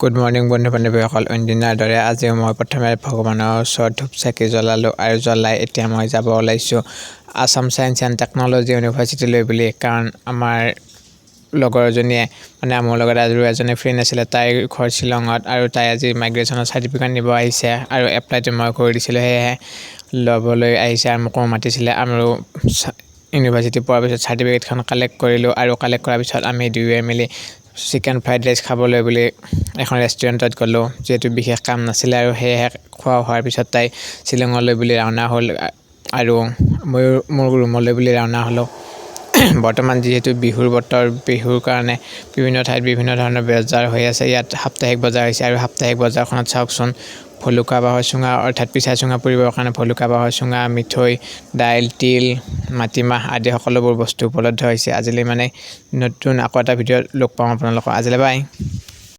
Good morning বন্ধু বান্ধৱীসকল অন্যদিনাৰ দৰে আজিও মই প্ৰথমে ভগৱানৰ ওচৰত ধূপ চাকি জ্বলালোঁ আৰু জ্বলাই এতিয়া মই যাব ওলাইছোঁ আছাম ছায়েন্স এণ্ড টেকন'লজি ইউনিভাৰ্চিটিলৈ বুলি, কাৰণ আমাৰ লগৰ এজনীয়ে মানে মোৰ লগত আৰু এজনী ফ্ৰেণ্ড আছিলে তাইৰ ঘৰ শ্বিলঙত আৰু তাই আজি মাইগ্ৰেশ্যনৰ চাৰ্টিফিকেট নিব আহিছে আৰু এপ্লাইটো মই কৰি দিছিলোঁ, সেয়েহে ল'বলৈ আহিছে আৰু মোকো মাতিছিলে। আৰু ইউনিভাৰ্চিটি পোৱাৰ পিছত চাৰ্টিফিকেটখন কালেক্ট কৰিলোঁ আৰু কালেক্ট কৰাৰ পিছত আমি দুয়োৱে মিলি চিকেন ফ্ৰাইড ৰাইচ খাবলৈ বুলি এখন ৰেষ্টুৰেণ্টত গ'লোঁ যিহেতু বিশেষ কাম নাছিলে আৰু সেয়েহে খোৱা হোৱাৰ পিছত তাই শ্বিলঙলৈ বুলি ৰাওনা হ'ল আৰু ময়ো মোৰ ৰুমলৈ বুলি ৰাওনা হ'লোঁ। বৰ্তমান যিহেতু বিহুৰ বতৰ বিহুৰ কাৰণে বিভিন্ন ঠাইত বিভিন্ন ধৰণৰ বজাৰ হৈ আছে। ইয়াত সাপ্তাহিক বজাৰ হৈছে আৰু সাপ্তাহিক বজাৰখনত চাওকচোন ভলুকা বাঁহৰ চুঙা অৰ্থাৎ পিঠা চুঙা পুৰিবৰ কাৰণে ভলুকা বাঁহৰ চুঙা মিঠৈ দাইল তিল মাটিমাহ আদি সকলোবোৰ বস্তু উপলব্ধ হৈছে। আজিলৈ মানে নতুন আকৌ এটা ভিডিঅ'ত লগ পাম আপোনালোকক। আজিলৈ বাই।